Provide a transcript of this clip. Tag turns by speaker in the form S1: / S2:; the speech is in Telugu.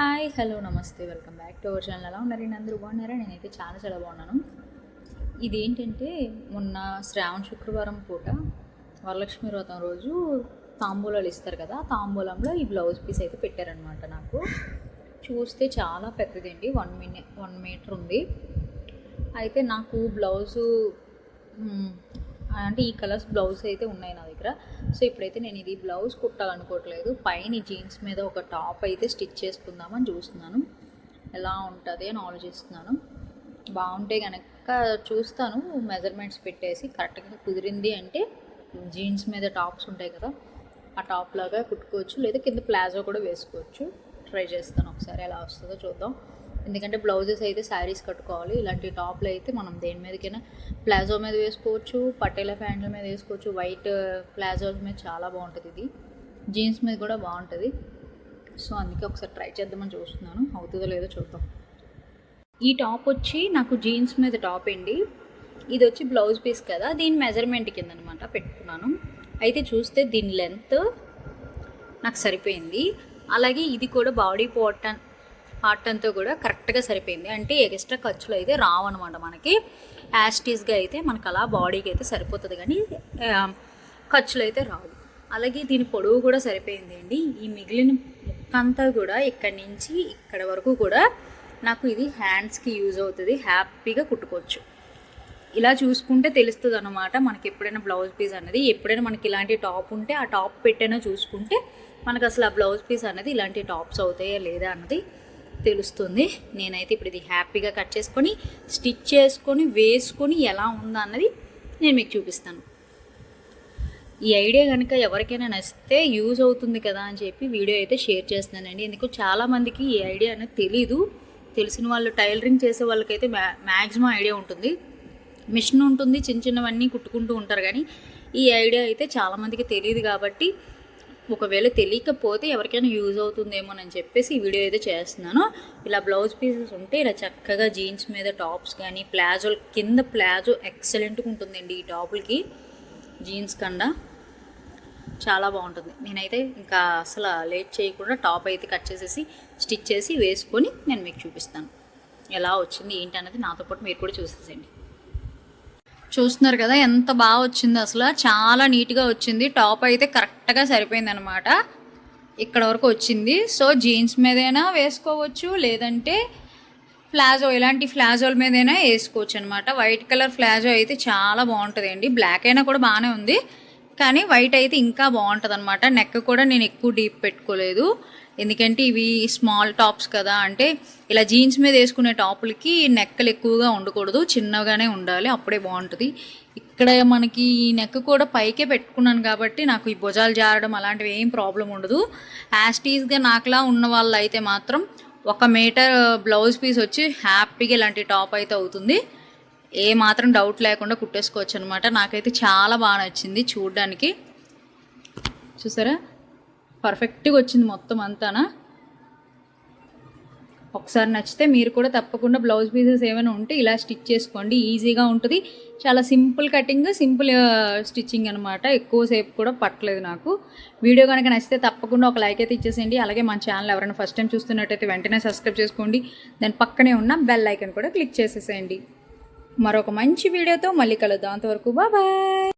S1: హాయ్ హలో నమస్తే welcome back to our channel. ఎలా ఉన్నారండి అందరూ బాగున్నారా? నేనైతే చాలా చాలా బాగున్నాను. ఇదేంటంటే మొన్న శ్రావణ శుక్రవారం పూట వరలక్ష్మి వ్రతం రోజు తాంబూలాలు ఇస్తారు కదా తాంబూలంలో ఈ బ్లౌజ్ పీస్ అయితే పెట్టారనమాట నాకు. చూస్తే చాలా పెద్దదండి వన్ మినిట్ వన్ మీటర్ ఉంది. అయితే నాకు బ్లౌజు అంటే ఈ కలర్స్ బ్లౌజ్ అయితే ఉన్నాయి నా దగ్గర. సో ఇప్పుడైతే నేను ఇది బ్లౌజ్ కుట్టాలనుకోవట్లేదు. పైన జీన్స్ మీద ఒక టాప్ అయితే స్టిచ్ చేసుకుందామని చూస్తున్నాను. ఎలా ఉంటుంది అని ఆలోచిస్తున్నాను. బాగుంటే కనుక చూస్తాను. మెజర్మెంట్స్ పెట్టేసి కరెక్ట్గా కుదిరింది అంటే జీన్స్ మీద టాప్స్ ఉంటాయి కదా ఆ టాప్ లాగా కుట్టుకోవచ్చు. లేదా కింద ప్లాజో కూడా వేసుకోవచ్చు. ట్రై చేస్తాను ఒకసారి ఎలా వస్తుందో చూద్దాం. ఎందుకంటే బ్లౌజెస్ అయితే శారీస్ కట్టుకోవాలి ఇలాంటి టాప్లు అయితే మనం దేని మీదకైనా ప్లాజో మీద వేసుకోవచ్చు పట్టేల ప్యాంట్ల మీద వేసుకోవచ్చు వైట్ ప్లాజోస్ మీద చాలా బాగుంటుంది ఇది. జీన్స్ మీద కూడా బాగుంటుంది. సో అందుకే ఒకసారి ట్రై చేద్దామని చూస్తున్నాను. అవుతుందో లేదో చూద్దాం. ఈ టాప్ వచ్చి నాకు జీన్స్ మీద టాప్ అండి. ఇది వచ్చి బ్లౌజ్ పీస్ కదా దీని మెజర్మెంట్ కింద అనమాట పెట్టుకున్నాను. అయితే చూస్తే దీని లెంత్ నాకు సరిపోయింది. అలాగే ఇది కూడా బాడీ పోర్టన్ హార్ట్ అంతా కూడా కరెక్ట్గా సరిపోయింది. అంటే ఎక్స్ట్రా ఖర్చులు అయితే రావన్నమాట మనకి. యాస్టీస్గా అయితే మనకు అలా బాడీకి అయితే సరిపోతుంది కానీ ఖర్చులు అయితే రావు. అలాగే దీని పొడవు కూడా సరిపోయింది అండి. ఈ మిగిలిన ముక్కంతా కూడా ఇక్కడి నుంచి ఇక్కడ వరకు కూడా నాకు ఇది హ్యాండ్స్కి యూజ్ అవుతుంది. హ్యాపీగా కుట్టుకోవచ్చు. ఇలా చూసుకుంటే తెలుస్తుంది అనమాట మనకి ఎప్పుడైనా బ్లౌజ్ పీస్ అనేది ఎప్పుడైనా మనకి ఇలాంటి టాప్ ఉంటే ఆ టాప్ పెట్టైనా చూసుకుంటే మనకు అసలు ఆ బ్లౌజ్ పీస్ అనేది ఇలాంటి టాప్స్ అవుతాయా లేదా అన్నది తెలుస్తుంది. నేనైతే ఇప్పుడు ఇది హ్యాపీగా కట్ చేసుకొని స్టిచ్ చేసుకొని వేసుకొని ఎలా ఉందా అన్నది నేను మీకు చూపిస్తాను. ఈ ఐడియా కనుక ఎవరికైనా నచ్చితే యూజ్ అవుతుంది కదా అని చెప్పి వీడియో అయితే షేర్ చేస్తున్నానండి. ఎందుకు చాలామందికి ఈ ఐడియా అనేది తెలీదు. తెలిసిన వాళ్ళు టైలరింగ్ చేసే వాళ్ళకైతే మ్యా మ్యాక్సిమం ఐడియా ఉంటుంది. మిషన్ ఉంటుంది చిన్న చిన్నవన్నీ కుట్టుకుంటూ ఉంటారు కానీ ఈ ఐడియా అయితే చాలామందికి తెలియదు కాబట్టి ఒకవేళ తెలియకపోతే ఎవరికైనా యూజ్ అవుతుందేమోనని చెప్పేసి ఈ వీడియో అయితే చేస్తున్నాను. ఇలా బ్లౌజ్ పీసెస్ ఉంటే ఇలా చక్కగా జీన్స్ మీద టాప్స్ కానీ ప్లాజో కింద ప్లాజో ఎక్సలెంట్గా ఉంటుందండి ఈ టాపులకి. జీన్స్ కన్నా చాలా బాగుంటుంది. నేనైతే ఇంకా అసలు లేట్ చేయకుండా టాప్ అయితే కట్ చేసేసి స్టిచ్ చేసి వేసుకొని నేను మీకు చూపిస్తాను. ఎలా వచ్చింది ఏంటి అన్నది నాతో పాటు మీరు కూడా చూసేసేయండి. చూస్తున్నారు కదా ఎంత బాగా వచ్చింది అసలు. చాలా నీట్గా వచ్చింది. టాప్ అయితే కరెక్ట్గా సరిపోయింది అనమాట ఇక్కడ వరకు వచ్చింది. సో జీన్స్ మీదైనా వేసుకోవచ్చు లేదంటే ఫ్లాజో ఇలాంటి ఫ్లాజోల మీదైనా వేసుకోవచ్చు అనమాట వైట్ కలర్ ఫ్లాజో అయితే చాలా బాగుంటుంది అండి బ్లాక్ అయినా కూడా బాగానే ఉంది. కానీ వైట్ అయితే ఇంకా బాగుంటుంది అనమాట నెక్ కూడా నేను ఎక్కువ డీప్ పెట్టుకోలేదు. ఎందుకంటే ఇవి స్మాల్ టాప్స్ కదా అంటే ఇలా జీన్స్ మీద వేసుకునే టాపులకి నెక్కలు ఎక్కువగా ఉండకూడదు చిన్నగానే ఉండాలి అప్పుడే బాగుంటుంది. ఇక్కడ మనకి ఈ నెక్ కూడా పైకే పెట్టుకున్నాను కాబట్టి నాకు ఈ భుజాలు జారడం అలాంటివి ఏం ప్రాబ్లం ఉండదు. యాస్టీస్గా నాకులా ఉన్న వాళ్ళు అయితే మాత్రం ఒక మీటర్ బ్లౌజ్ పీస్ వచ్చి హ్యాపీగా ఇలాంటి టాప్ అయితే అవుతుంది. ఏ మాత్రం డౌట్ లేకుండా కుట్టేసుకోవచ్చు అనమాట నాకైతే చాలా బాగా నచ్చింది చూడడానికి. చూసారా? పర్ఫెక్ట్గా వచ్చింది మొత్తం అంతానా? ఒకసారి నచ్చితే మీరు కూడా తప్పకుండా బ్లౌజ్ పీసెస్ ఏమైనా ఉంటే ఇలా స్టిచ్ చేసుకోండి. ఈజీగా ఉంటుంది. చాలా సింపుల్ కటింగ్ సింపుల్ స్టిచ్చింగ్ అనమాట ఎక్కువసేపు కూడా పట్టలేదు నాకు. వీడియో కనుక నచ్చితే తప్పకుండా ఒక లైక్ అయితే ఇచ్చేసేయండి. అలాగే మన ఛానల్ ఎవరైనా ఫస్ట్ టైం చూస్తున్నట్టయితే వెంటనే సబ్స్క్రైబ్ చేసుకోండి. దాని పక్కనే ఉన్న బెల్ ఐకన్ కూడా క్లిక్ చేసేసేయండి. మరొక మంచి వీడియోతో మళ్ళీ కలుద్దాం. అంతవరకు బాబాయ్.